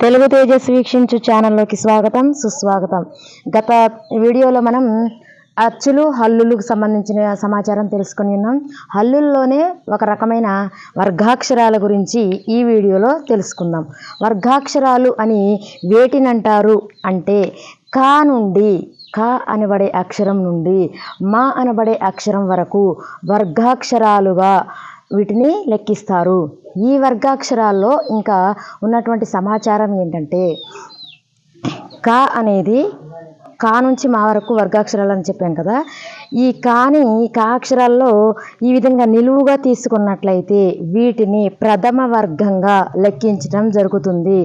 తెలుగు తేజస్ వీక్షించు ఛానల్లోకి స్వాగతం సుస్వాగతం. గత వీడియోలో మనం అచ్చులు హల్లులకు సంబంధించిన సమాచారం తెలుసుకొని ఉన్నాం. హల్లుల్లోనే ఒక రకమైన వర్గాక్షరాల గురించి ఈ వీడియోలో తెలుసుకుందాం. వర్గాక్షరాలు అని వేటినంటారు అంటే కా నుండి క అనబడే అక్షరం నుండి మా అనబడే అక్షరం వరకు వర్గాక్షరాలుగా వీటిని లెక్కిస్తారు. ఈ వర్గాక్షరాల్లో ఇంకా ఉన్నటువంటి సమాచారం ఏంటంటే క అనేది కా నుంచి మా వరకు వర్గాక్షరాలు అని చెప్పాం కదా. ఈ కాని కా అక్షరాల్లో ఈ విధంగా నిలువుగా తీసుకున్నట్లయితే వీటిని ప్రథమ వర్గంగా లెక్కించడం జరుగుతుంది.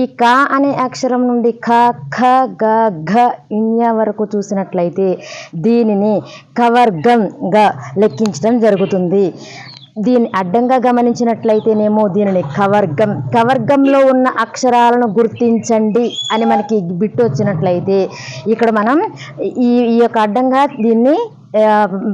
ఈ కా అనే అక్షరం నుండి ఖ ఖ గ ఘ ఇన్య వరకు చూసినట్లయితే దీనిని కవర్గంగా లెక్కించడం జరుగుతుంది. దీన్ని అడ్డంగా గమనించినట్లయితేనేమో దీనిని కవర్గం కవర్గంలో ఉన్న అక్షరాలను గుర్తించండి అని మనకి బిట్టు వచ్చినట్లయితే ఇక్కడ మనం ఈ ఈ యొక్క అడ్డంగా దీన్ని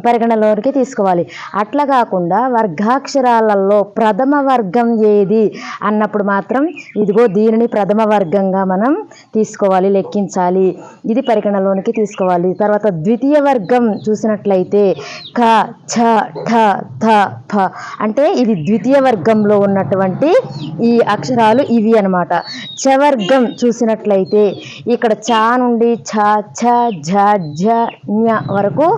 పరిగణలోనికి తీసుకోవాలి. అట్లా కాకుండా వర్గాక్షరాలలో ప్రథమ వర్గం ఏది అన్నప్పుడు మాత్రం ఇదిగో దీనిని ప్రథమ వర్గంగా మనం తీసుకోవాలి లెక్కించాలి. ఇది పరిగణలోనికి తీసుకోవాలి. తర్వాత ద్వితీయ వర్గం చూసినట్లయితే క ఛ ఠ థ ఫ అంటే ఇది ద్వితీయ వర్గంలో ఉన్నటువంటి ఈ అక్షరాలు ఇవి అన్నమాట. చవర్గం చూసినట్లయితే ఇక్కడ చా నుండి ఛ ఛ ఝ ఝ ఞ వరకు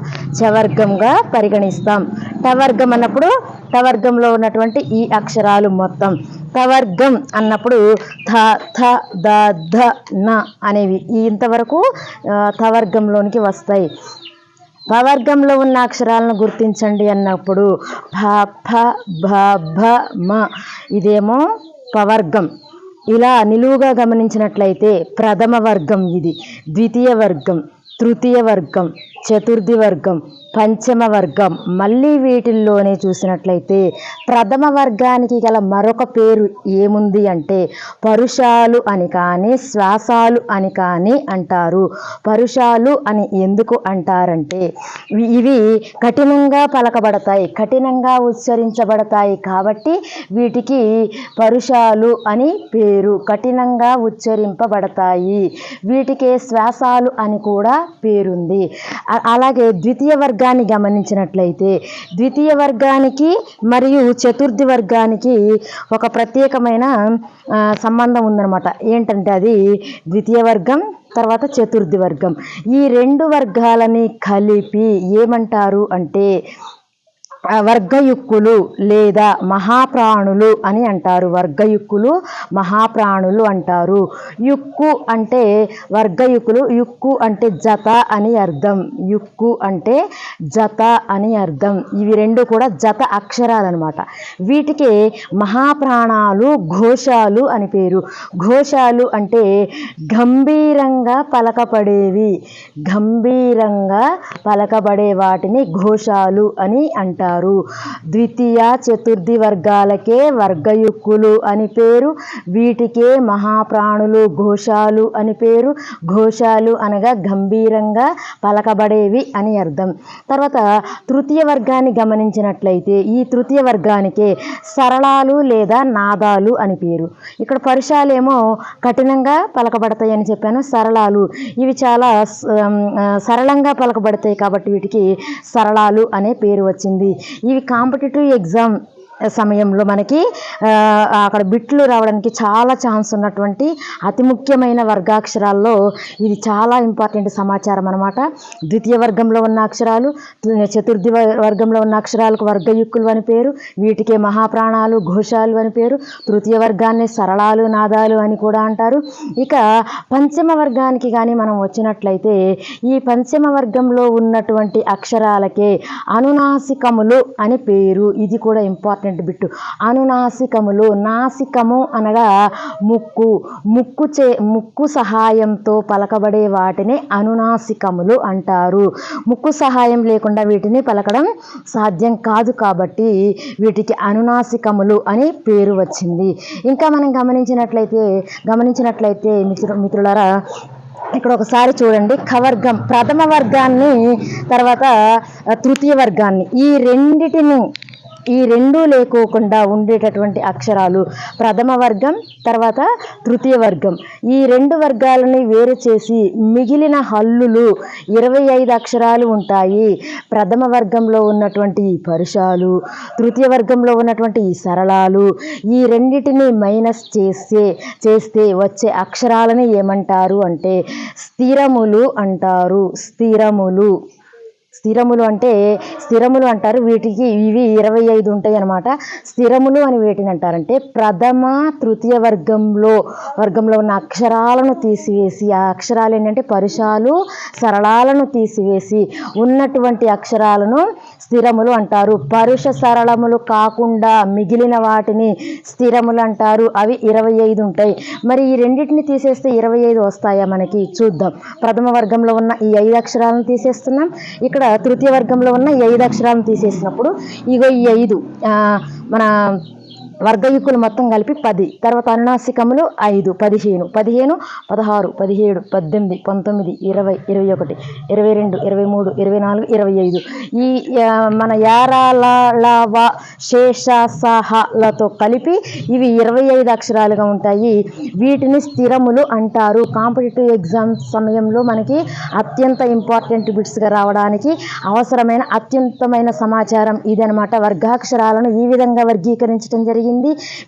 చవర్గంగా పరిగణిస్తాం. టవర్గం అన్నప్పుడు టవర్గంలో ఉన్నటువంటి ఈ అక్షరాలు మొత్తం. టవర్గం అన్నప్పుడు థ థ ద ధ న అనేవి. ఇంతవరకు తవర్గంలోనికి వస్తాయి. పవర్గంలో ఉన్న అక్షరాలను గుర్తించండి అన్నప్పుడు భ ఫ భ భ మ. ఇదేమో పవర్గం. ఇలా నిలువుగా గమనించినట్లయితే ప్రథమ వర్గం ఇది ద్వితీయ వర్గం తృతీయ వర్గం. చతుర్థి వర్గం పంచమ వర్గం మళ్ళీ వీటిల్లోనే చూసినట్లయితే ప్రథమ వర్గానికి గల మరొక పేరు ఏముంది అంటే పరుషాలు అని కానీ శ్వాసాలు అని కానీ అంటారు. పరుషాలు అని ఎందుకు అంటారంటే ఇవి- కఠినంగా పలకబడతాయి కఠినంగా ఉచ్చరించబడతాయి కాబట్టి వీటికి పరుషాలు అని పేరు కఠినంగా ఉచ్చరింపబడతాయి. వీటికే శ్వాసాలు అని కూడా పేరుంది. అలాగే ద్వితీయ వర్గాన్ని గమనించినట్లయితే ద్వితీయ వర్గానికి మరియు చతుర్థి వర్గానికి ఒక ప్రత్యేకమైన సంబంధం ఉందన్నమాట. ఏంటంటే అది ద్వితీయ వర్గం తర్వాత చతుర్థి వర్గం. ఈ రెండు వర్గాలని కలిపి ఏమంటారు అంటే వర్గయుక్కులు లేదా మహాప్రాణులు అని అంటారు. వర్గయుక్కులు మహాప్రాణులు అంటారు. యుక్కు అంటే వర్గయుకులు యుక్కు అంటే జత అని అర్థం. యుక్కు అంటే జత అని అర్థం. ఇవి రెండు కూడా జత అక్షరాలు అనమాట వీటికి మహాప్రాణాలు ఘోషాలు అని పేరు. ఘోషాలు అంటే గంభీరంగా పలకబడేవి. గంభీరంగా పలకబడే వాటిని ఘోషాలు అని అంటారు. ద్వితీయ చతుర్థి వర్గాలకే వర్గయుక్కులు అని పేరు. వీటికే మహాప్రాణులు ఘోషాలు అని పేరు. ఘోషాలు అనగా గంభీరంగా పలకబడేవి అని అర్థం. తర్వాత తృతీయ వర్గాన్ని గమనించినట్లయితే ఈ తృతీయ వర్గానికే సరళాలు లేదా నాదాలు అని పేరు. ఇక్కడ పరుషాలేమో కఠినంగా పలకబడతాయి అని చెప్పాను. సరళాలు. ఇవి చాలా సరళంగా పలకబడతాయి కాబట్టి వీటికి సరళాలు అనే పేరు వచ్చింది. ఇవి కాంపిటేటివ్ ఎగ్జామ్ సమయంలో మనకి అక్కడ బిట్లు రావడానికి చాలా ఛాన్స్ ఉన్నటువంటి అతి ముఖ్యమైన వర్గాక్షరాల్లో ఇది చాలా ఇంపార్టెంట్ సమాచారం అనమాట ద్వితీయ వర్గంలో ఉన్న అక్షరాలు చతుర్థి వ- వర్గంలో ఉన్న అక్షరాలకు వర్గయుక్కులు అని పేరు వీటికే మహాప్రాణాలు ఘోషాలు అని పేరు తృతీయ వర్గాన్ని సరళాలు నాదాలు అని కూడా అంటారు. ఇక పంచమ వర్గానికి కానీ మనం వచ్చినట్లయితే ఈ పంచమ వర్గంలో ఉన్నటువంటి అక్షరాలకే అనునాసికములు అని పేరు. ఇది కూడా ఇంపార్టెంట్. బిట్టు. అనునాసికములు నాసికము అనగా ముక్కు ముక్కు చే ముక్కు సహాయంతో పలకబడే వాటిని అనునాసికములు అంటారు. ముక్కు సహాయం లేకుండా వీటిని పలకడం సాధ్యం కాదు కాబట్టి వీటికి అనునాసికములు అని పేరు వచ్చింది. ఇంకా మనం గమనించినట్లయితే గమనించినట్లయితే మిత్రు మిత్రులారా ఇక్కడ ఒకసారి చూడండి. ఖవర్గం ప్రథమ వర్గాన్ని తర్వాత తృతీయ వర్గాన్ని. ఈ రెండిటిని ఈ రెండూ లేకోకుండా ఉండేటటువంటి అక్షరాలు. ప్రథమ వర్గం తర్వాత తృతీయ వర్గం. ఈ రెండు వర్గాలని వేరు చేసి మిగిలిన హల్లులు ఇరవై ఐదు అక్షరాలు ఉంటాయి. ప్రథమ వర్గంలో ఉన్నటువంటి పరుషాలు తృతీయ వర్గంలో ఉన్నటువంటి సరళాలు ఈ రెండింటిని మైనస్ చేస్తే చేస్తే వచ్చే అక్షరాలని ఏమంటారు అంటే స్థిరములు అంటారు. స్థిరములు. స్థిరములు అంటే స్థిరములు అంటారు. వీటికి ఇవి ఇరవై ఐదు ఉంటాయి అన్నమాట. స్థిరములు అని వీటిని అంటారంటే ప్రథమ తృతీయ వర్గంలో వర్గంలో ఉన్న అక్షరాలను తీసివేసి ఆ అక్షరాలు ఏంటంటే పరుషాలు సరళాలను తీసివేసి ఉన్నటువంటి అక్షరాలను స్థిరములు అంటారు. పరుష సరళములు కాకుండా మిగిలిన వాటిని స్థిరములు అంటారు. అవి ఇరవై ఐదు ఉంటాయి. మరి ఈ రెండింటిని తీసేస్తే ఇరవై ఐదు వస్తాయా మనకి? చూద్దాం. ప్రథమ వర్గంలో ఉన్న ఈ ఐదు అక్షరాలను తీసేస్తున్నాం. ఇక్కడ తృతీయ వర్గంలో ఉన్న ఈ ఐదు అక్షరాలను తీసేసినప్పుడు ఇగో ఈ ఐదు మన వర్గయుక్కులు మొత్తం కలిపి పది. తర్వాత అనునాసికములు ఐదు పదిహేను. పదిహేను పదహారు పదిహేడు పద్దెనిమిది పంతొమ్మిది ఇరవై ఇరవై ఒకటి ఇరవై రెండు ఇరవై మూడు ఇరవై నాలుగు ఇరవై ఐదు. ఈ మన యారాలవ శేషసహలతో కలిపి ఇవి ఇరవై ఐదు అక్షరాలుగా ఉంటాయి. వీటిని స్థిరములు అంటారు. కాంపిటేటివ్ ఎగ్జామ్ సమయంలో మనకి అత్యంత ఇంపార్టెంట్ బిట్స్గా రావడానికి అవసరమైన అత్యంతమైన సమాచారం ఇదనమాట. వర్గాక్షరాలను ఈ విధంగా వర్గీకరించడం జరిగింది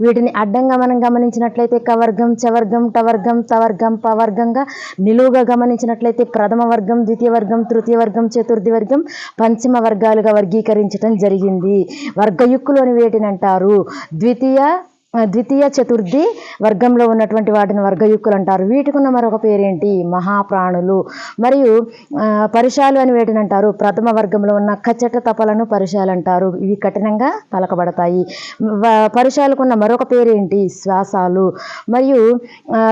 వీటిని అడ్డంగా మనం గమనించినట్లయితే కవర్గం చవర్గం టవర్గం తవర్గం పవర్గంగా నిలువుగా గమనించినట్లయితే ప్రథమ వర్గం ద్వితీయ వర్గం తృతీయ వర్గం చతుర్థి వర్గం పంచమ వర్గాలుగా వర్గీకరించడం జరిగింది. వర్గయుక్కులు అని వీటిని అంటారు? ద్వితీయ ద్వితీయ చతుర్థి వర్గంలో ఉన్నటువంటి వాటిని వర్గయుక్కులు అంటారు. వీటికి ఉన్న మరొక పేరేంటి? మహాప్రాణులు. మరియు ఆ, పరిశాలు అని వేటిని అంటారు. ప్రథమ వర్గంలో ఉన్న కచ్చట తపలను పరిశాలు అంటారు. ఇవి కఠినంగా పలకబడతాయి. వ- ఉన్న మరొక పేరేంటి? శ్వాసాలు. మరియు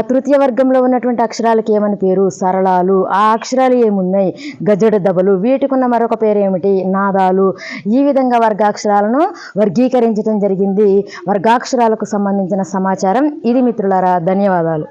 తృతీయ వర్గంలో ఉన్నటువంటి అక్షరాలకు ఏమని పేరు? సరళాలు. ఆ అక్షరాలు ఏమున్నాయి? గజడ దబలు. వీటికి ఉన్న మరొక పేరేమిటి? నాదాలు. ఈ విధంగా వర్గాక్షరాలను వర్గీకరించడం జరిగింది. వర్గాక్షరాలకు సంబంధించిన సమాచారం. ఇది మిత్రులారా ధన్యవాదాలు.